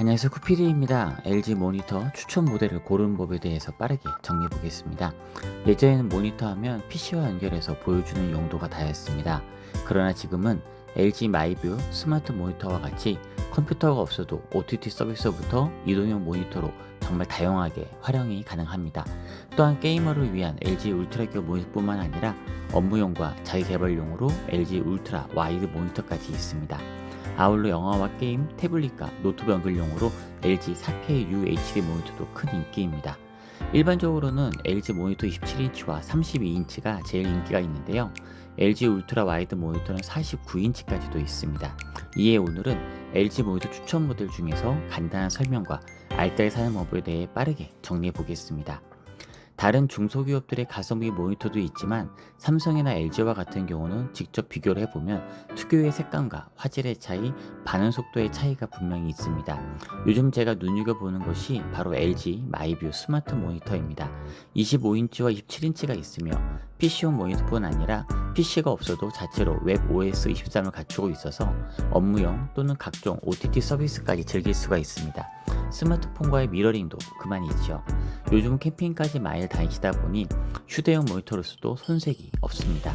안녕하세요 쿠피디입니다. LG 모니터 추천 모델을 고르는 법에 대해서 빠르게 정리해 보겠습니다. 예전에는 모니터 하면 PC와 연결해서 보여주는 용도가 다였습니다. 그러나 지금은 LG 마이뷰 스마트 모니터와 같이 컴퓨터가 없어도 OTT 서비스부터 이동형 모니터로 정말 다양하게 활용이 가능합니다. 또한 게이머를 위한 LG 울트라기어 모니터뿐만 아니라 업무용과 자기개발용으로 LG 울트라 와이드 모니터까지 있습니다. 아울러 영화와 게임, 태블릿과 노트북 연결용으로 LG 4K UHD 모니터도 큰 인기입니다. 일반적으로는 LG 모니터 27인치와 32인치가 제일 인기가 있는데요. LG 울트라 와이드 모니터는 49인치까지도 있습니다. 이에 오늘은 LG 모니터 추천 모델 중에서 간단한 설명과 알뜰 사용 방법에 대해 빠르게 정리해 보겠습니다. 다른 중소기업들의 가성비 모니터도 있지만 삼성이나 LG와 같은 경우는 직접 비교를 해보면 특유의 색감과 화질의 차이, 반응 속도의 차이가 분명히 있습니다. 요즘 제가 눈여겨보는 것이 바로 LG 마이뷰 스마트 모니터입니다. 25인치와 27인치가 있으며 PC용 모니터뿐 아니라 PC가 없어도 자체로 웹 OS 23을 갖추고 있어서 업무용 또는 각종 OTT 서비스까지 즐길 수가 있습니다. 스마트폰과의 미러링도 그만이지요. 요즘 캠핑까지 많이 다니시다 보니 휴대용 모니터로서도 손색이 없습니다.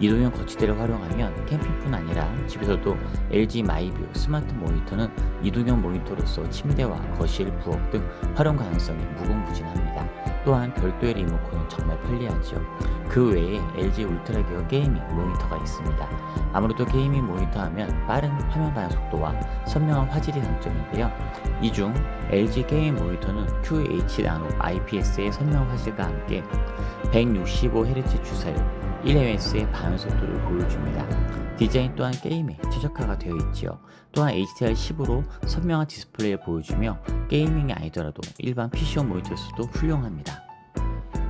이동형 거치대를 활용하면 캠핑뿐 아니라 집에서도 LG 마이뷰 스마트 모니터는 이동형 모니터로서 침대와 거실, 부엌 등 활용 가능성이 무궁무진합니다. 또한 별도의 리모컨은 정말 편리하죠. 그 외에 LG 울트라 기어 게이밍 모니터가 있습니다. 아무래도 게이밍 모니터 하면 빠른 화면 반응 속도와 선명한 화질이 장점인데요. 이 중 LG 게임 모니터는 QH 나노 IPS의 선명 화질과 함께 165Hz 주사율 1Hz의 반응 속도를 보여줍니다. 디자인 또한 게임에 최적화가 되어 있지요. 또한 HDR10으로 선명한 디스플레이를 보여주며 게이밍이 아니더라도 일반 PC용 모니터에서도 훌륭합니다.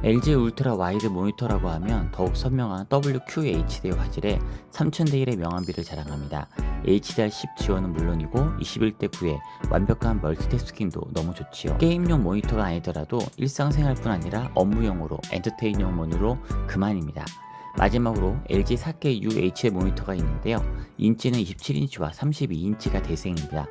LG 울트라 와이드 모니터라고 하면 더욱 선명한 WQHD 화질에 3000대 1의 명암비를 자랑합니다. HDR10 지원은 물론이고 21대 9의 완벽한 멀티태스킹도 너무 좋지요. 게임용 모니터가 아니더라도 일상생활뿐 아니라 업무용으로 엔터테인용 모니로 그만입니다. 마지막으로 LG 4K UHD 모니터가 있는데요. 인치는 27인치와 32인치가 대세입니다.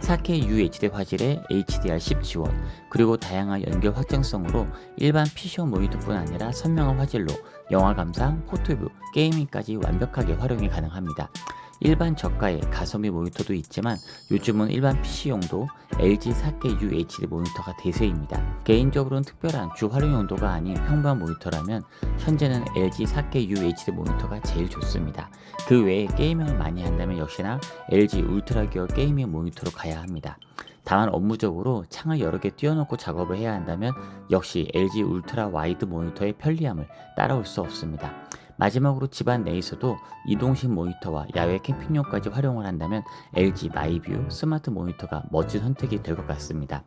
4K UHD 화질에 HDR10 지원, 그리고 다양한 연결 확장성으로 일반 PC용 모니터뿐 아니라 선명한 화질로 영화 감상, 포토뷰, 게이밍까지 완벽하게 활용이 가능합니다. 일반 저가의 가성비 모니터도 있지만 요즘은 일반 PC용도 LG 4K UHD 모니터가 대세입니다. 개인적으로는 특별한 주 활용 용도가 아닌 평범한 모니터라면 현재는 LG 4K UHD 모니터가 제일 좋습니다. 그 외에 게이밍을 많이 한다면 역시나 LG 울트라 기어 게이밍 모니터로 가야 합니다. 다만 업무적으로 창을 여러 개 띄워놓고 작업을 해야 한다면 역시 LG 울트라 와이드 모니터의 편리함을 따라올 수 없습니다. 마지막으로 집안 내에서도 이동식 모니터와 야외 캠핑용까지 활용을 한다면 LG 마이뷰 스마트 모니터가 멋진 선택이 될 것 같습니다.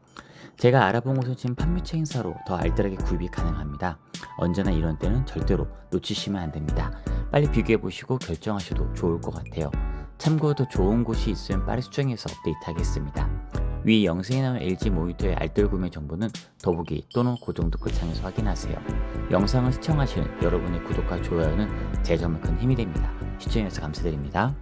제가 알아본 곳은 지금 판매처 행사로 더 알뜰하게 구입이 가능합니다. 언제나 이런 때는 절대로 놓치시면 안 됩니다. 빨리 비교해 보시고 결정하셔도 좋을 것 같아요. 참고로 더 좋은 곳이 있으면 빠르게 수정해서 업데이트 하겠습니다. 위 영상에 나온 LG 모니터의 알뜰 구매 정보는 더보기 또는 고정 댓글창에서 확인하세요. 영상을 시청하시는 여러분의 구독과 좋아요는 제 정말 큰 힘이 됩니다. 시청해주셔서 감사드립니다.